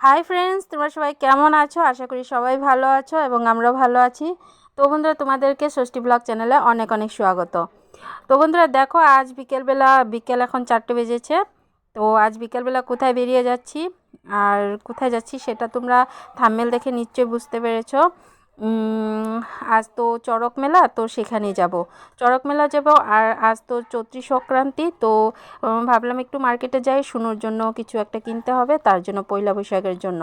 Hi friends, তোমরা সবাই কেমন আছো? আশা করি সবাই ভালো আছো এবং আমরাও ভালো আছি। তো বন্ধুরা, তোমাদেরকে ষষ্ঠী ব্লগ চ্যানেলে অনেক অনেক স্বাগত। তো বন্ধুরা, দেখো, আজ বিকেলবেলা, বিকেল এখন চারটে বেজেছে। তো আজ বিকেলবেলা কোথায় বেরিয়ে যাচ্ছি? আর কোথায় যাচ্ছি সেটা তোমরা থাম্মেল দেখে নিশ্চয়ই বুঝতে পেরেছ। আজ তো চড়ক মেলা, তো সেখানে যাব। চড়ক মেলা যাব, আর আজ তো চৈত্রী সংক্রান্তি, তো ভাবলাম একটু মার্কেটে যাই, শুনোর জন্য কিছু একটা কিনতে হবে, তার জন্য পয়লা বৈশাখের জন্য।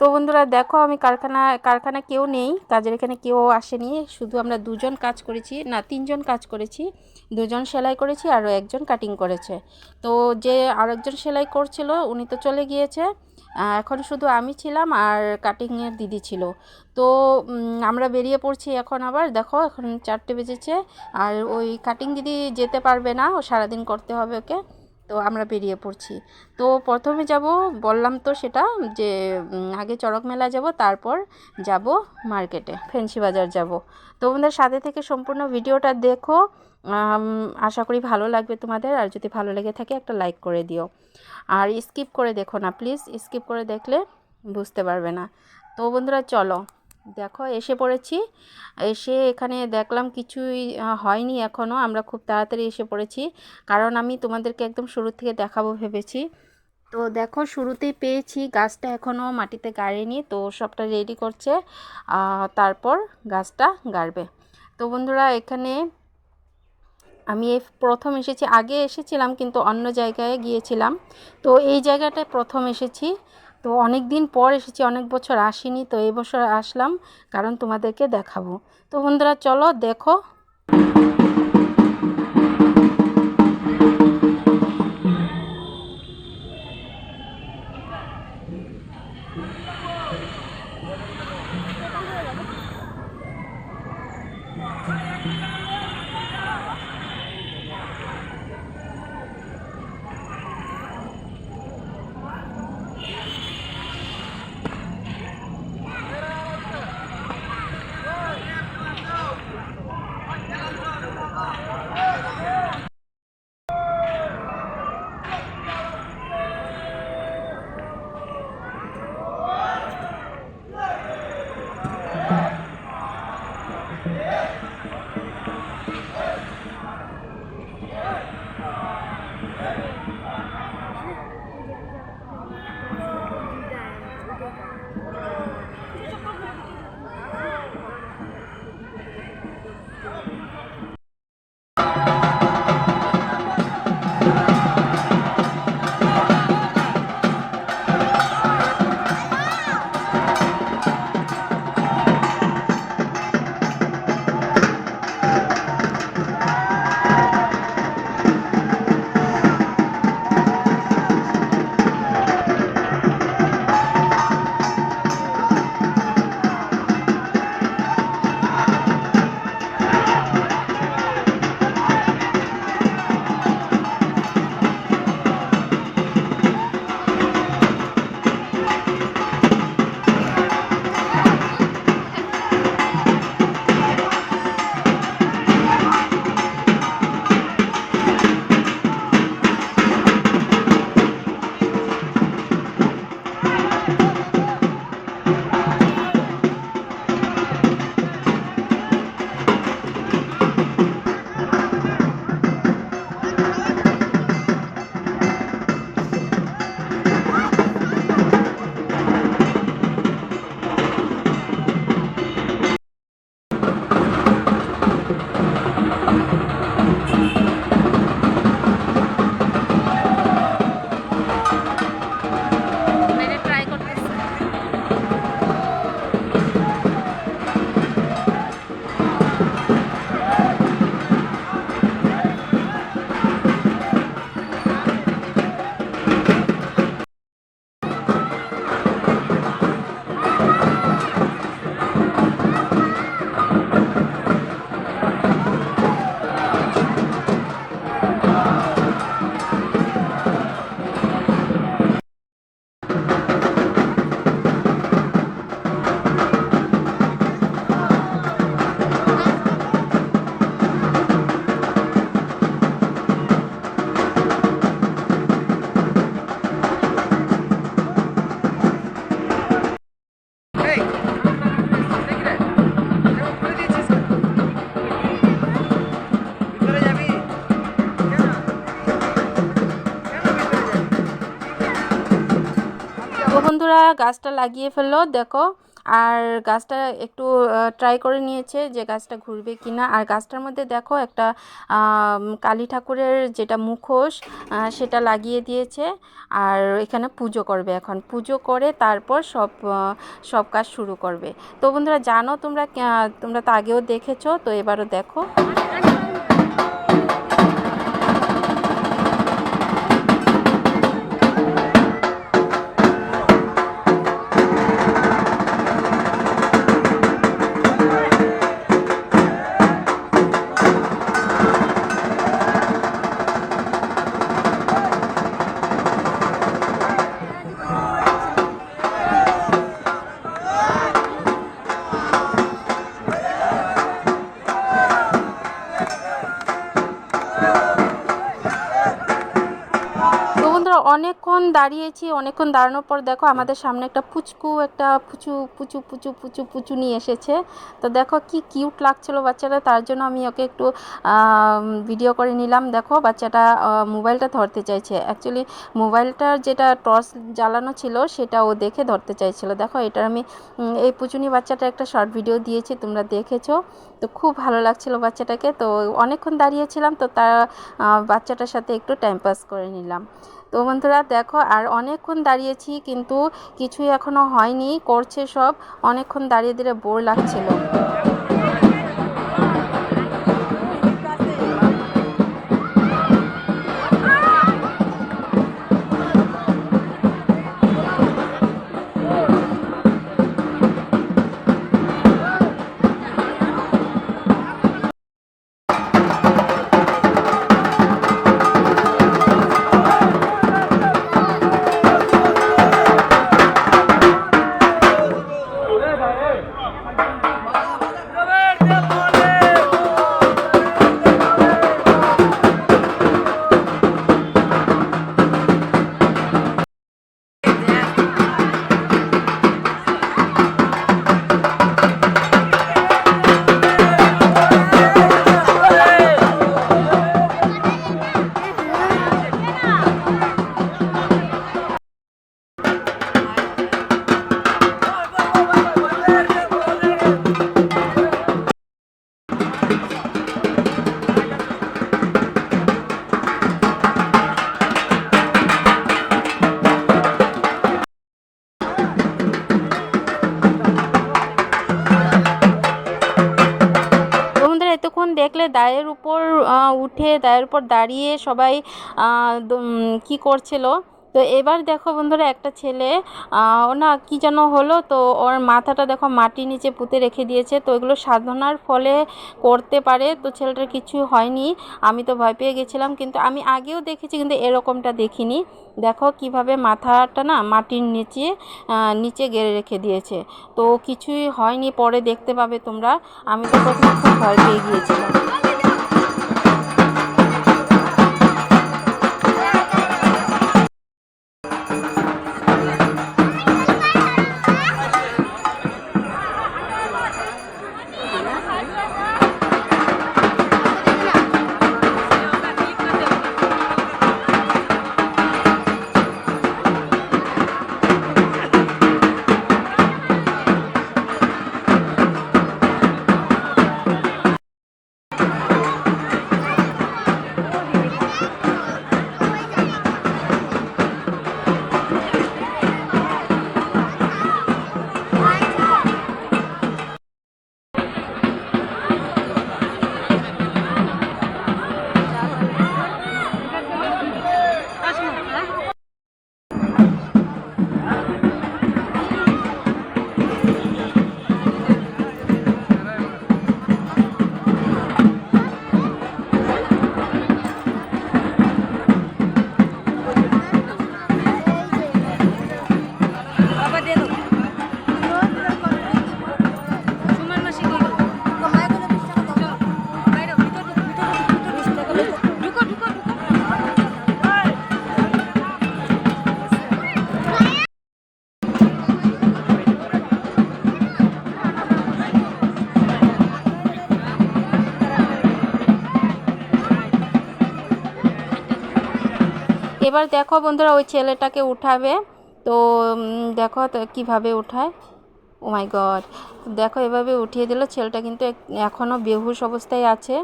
তো বন্ধুরা, দেখো আমি কারখানা কারখানা কেউ নেই, কাজের এখানে কেউ আসেনি, শুধু আমরা দুজন কাজ করেছি, না, তিনজন কাজ করেছি, দুজন সেলাই করেছি, আরও একজন কাটিং করেছে। তো যে আরেকজন সেলাই করছিল, উনি তো চলে গিয়েছে এখন শুধু আমি ছিলাম আর কাটিংয়ের দিদি ছিল। তো আমরা বেরিয়ে পড়ছি এখন আবার। দেখো, এখন চারটে বেজেছে। আর ওই কাটিং দিদি যেতে পারবে না, ও সারাদিন করতে হবে ওকে। তো আমরা বেরিয়ে পড়ছি। তো প্রথমে যাব, বললাম তো সেটা যে আগে চড়ক মেলা যাব, তারপর যাব মার্কেটে, ফেন্সি বাজার যাব। তোমাদের সাথে থেকে সম্পূর্ণ ভিডিওটা দেখো। আশা করি ভালো লাগবে তোমাদের। আর যদি ভালো লেগে থাকে, একটা লাইক করে দিও। আর স্কিপ করে দেখো না প্লিজ স্কিপ করে দেখলে বুঝতে পারবে না। তো বন্ধুরা, চলো। দেখো, এসে পড়েছি। এসে এখানে দেখলাম কিছুই হয়নি এখনও আমরা খুব তাড়াতাড়ি এসে পড়েছি। কারণ আমি তোমাদেরকে একদম শুরু থেকে দেখাবো ভেবেছি। তো দেখো, শুরুতেই পেয়েছি। গাছটা এখনও মাটিতে গাড়েনি, তো সবটা রেডি করছে। তারপর গাছটা গাড়বে। তো বন্ধুরা, এখানে আমি এই প্রথম এসেছি, আগে এসেছিলাম কিন্তু অন্য জায়গায় গিয়েছিলাম। তো এই জায়গাটায় প্রথম এসেছি। তো অনেক দিন পর এসেছি, অনেক বছর আসিনি, তো এবছর বছর আসলাম, কারণ তোমাদেরকে দেখাবো। তো বন্ধুরা, চলো দেখো বন্ধুরা গাছটা লাগিয়ে ফেলল, দেখো। আর গাছটা একটু ট্রাই করে নিয়েছে যে গাছটা ঘুরবে কি না আর গাছটার মধ্যে দেখো একটা কালী ঠাকুরের যেটা মুখোশ সেটা লাগিয়ে দিয়েছে। আর এখানে পুজো করবে এখন। পুজো করে তারপর সব সব কাজ শুরু করবে। তো বন্ধুরা, জানো তোমরা তোমরা তো আগেও দেখেছ, তো এবারও দেখো। অনেকক্ষণ দাঁড়িয়েছি, অনেকক্ষণ দাঁড়ানোর পর দেখো আমাদের সামনে একটা পুচকু, একটা পুচু পুচু পুচু পুচু পুচু নিয়ে এসেছে। তো দেখো কি কিউট লাগছিল বাচ্চাটা, তার জন্য আমি ওকে একটু ভিডিও করে নিলাম। দেখো বাচ্চাটা মোবাইলটা ধরতে চাইছে। অ্যাকচুয়ালি মোবাইলটার যেটা টর্চ জ্বালানো ছিল, সেটা ও দেখে ধরতে চাইছিল। দেখো এটার আমি এই পুচুনি বাচ্চাটা একটা শর্ট ভিডিও দিয়েছি, তোমরা দেখেছ। তো খুব ভালো লাগছিল বাচ্চাটাকে। তো অনেকক্ষণ দাঁড়িয়েছিলাম, তো তার বাচ্চাটার সাথে একটু টাইম পাস করে নিলাম। তো বন্ধুরা দেখো, আর অনেকক্ষণ দাঁড়িয়েছি কিন্তু কিছুই এখনও হয়নি, করছে সব। অনেকক্ষণ দাঁড়িয়ে দিলে বোর লাগছিল। তো উঠে দায়ের উপর দাঁড়িয়ে সবাই কি করছিল? তো এবার দেখো বন্ধুরা একটা ছেলে না কি যেন হলো, তো ওর মাথাটা দেখো মাটির নিচে পুঁতে রেখে দিয়েছে। তো এগুলো সাধনার ফলে করতে পারে, তো ছেলেটার কিছু হয়নি। আমি তো ভয় পেয়ে গেছিলাম, কিন্তু আমি আগেও দেখেছি, কিন্তু এরকমটা দেখিনি। দেখো কীভাবে মাথাটা না মাটির নিচে নিচে গেড়ে রেখে দিয়েছে। তো কিছুই হয়নি, পরে দেখতে পাবে তোমরা। আমি তো প্রথমে খুব ভয় পেয়ে গিয়েছিলাম। এবার দেখো বন্ধুরা, ওই ছেলেটাকে উঠাবে। তো দেখো কীভাবে ওঠায় ও মাই গড দেখো এভাবে উঠিয়ে দিল। ছেলেটা কিন্তু এখনও বেহুশ অবস্থায় আছে।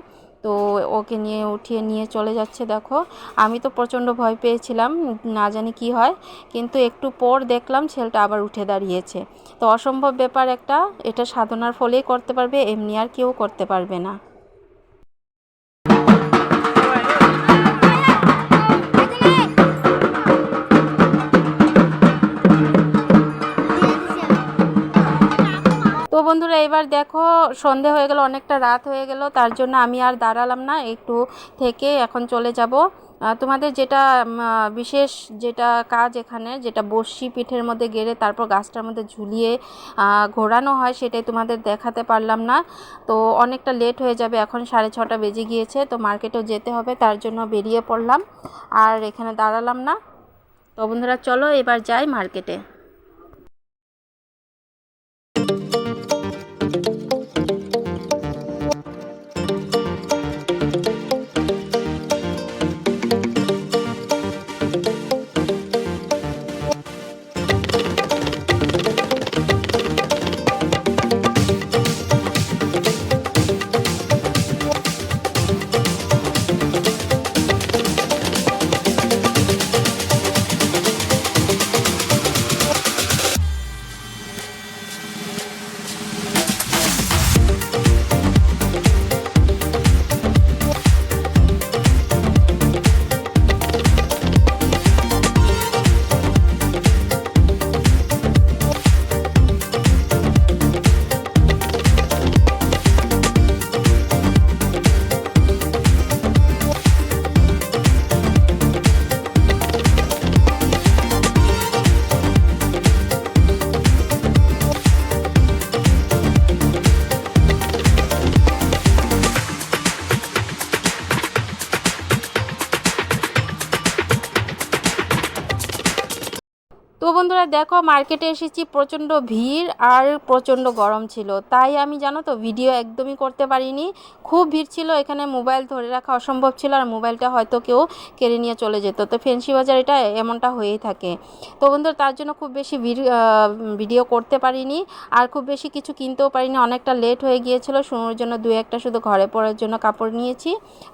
তো ওকে নিয়ে উঠিয়ে নিয়ে চলে যাচ্ছে, দেখো। আমি তো প্রচণ্ড ভয় পেয়েছিলাম, না জানি কি হয়। কিন্তু একটু পর দেখলাম ছেলেটা আবার উঠে দাঁড়িয়েছে। তো অসম্ভব ব্যাপার একটা, এটা সাধনার ফলেই করতে পারবে, এমনি আর কেউ করতে পারবে না। বন্ধুরা, এবার দেখো, সন্ধে হয়ে গেল, অনেকটা রাত হয়ে গেল, তার জন্য আমি আর দাঁড়ালাম না, একটু থেকে এখন চলে যাব। তোমাদের যেটা বিশেষ যেটা কাজ এখানে, যেটা বর্ষি পিঠের মধ্যে গেড়ে, তারপর গাছটার মধ্যে ঝুলিয়ে ঘোরানো হয়, সেটাই তোমাদের দেখাতে পারলাম না। তো অনেকটা লেট হয়ে যাবে, এখন সাড়ে ছটা বেজে গিয়েছে, তো মার্কেটেও যেতে হবে, তার জন্য বেরিয়ে পড়লাম, আর এখানে দাঁড়ালাম না। তো বন্ধুরা, চলো এবার যাই মার্কেটে। তো বন্ধুরা দেখো, মার্কেটে এসেছি, প্রচণ্ড ভিড় আর প্রচণ্ড গরম ছিল। তাই আমি জানো তো ভিডিও একদমই করতে পারিনি। খুব ভিড় ছিল, এখানে মোবাইল ধরে রাখা অসম্ভব ছিল আর মোবাইলটা হয়তো কেউ কেড়ে নিয়ে চলে যেত। তো ফেন্সি বাজার এটা এমনটা হয়েই থাকে। তো বন্ধুরা, তার জন্য খুব বেশি ভিড় ভিডিও করতে পারিনি আর খুব বেশি কিছু কিনতেও পারিনি। অনেকটা লেট হয়ে গিয়েছিল, শুনোর জন্য দু একটা শুধু ঘরে পরার জন্য কাপড় নিয়েছি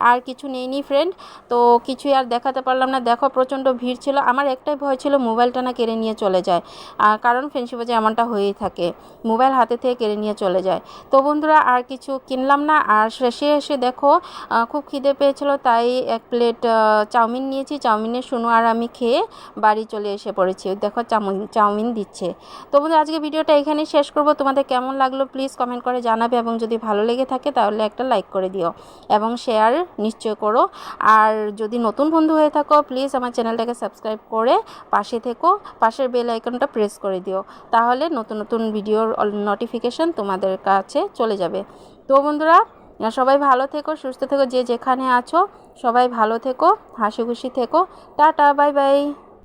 আর কিছু নেইনি ফ্রেন্ড তো কিছুই আর দেখাতে পারলাম না। দেখো, প্রচণ্ড ভিড় ছিল। আমার একটাই ভয় ছিল মোবাইলটা না কেড়ে নিয়ে চলে যায়। আহ, কারণ ফেন্সি বাজার এমনটা হয়েই থাকে মোবাইল হাতে থেকে কেড়ে নিয়ে চলে যায়। তো বন্ধুরা আর কিছু কিনলাম না। আর শেষে এসে দেখো খুব খিদে পেয়েছিল তাই এক প্লেট চাউমিন নিয়েছি। চাউমিনের শুনো আর আমি খেয়ে বাড়ি চলে এসে পড়েছি। দেখো চাউমিন চাউমিন দিচ্ছে। তো বন্ধুরা আজকে ভিডিওটা এখানেই শেষ করব। তোমাদের কেমন লাগল প্লিজ কমেন্ট করে জানাবে। এবং যদি ভালো লেগে থাকে তাহলে একটা লাইক করে দিও। এবং শেয়ার নিশ্চয় করো। আর যদি নতুন বন্ধু হয়ে থাকো প্লিজ আমার চ্যানেলটাকে সাবস্ক্রাইব করে পাশে থেকো। পাশের বেল আইকনটা প্রেস করে দিও। তাহলে নতুন নতুন ভিডিওর নোটিফিকেশন তোমাদের কাছে চলে যাবে। তো বন্ধুরা সবাই ভালো থেকো, সুস্থ থেকো, যে যেখানে আছো, সবাই ভালো থেকো, হাসি খুশি থেকো। Tata, bye bye.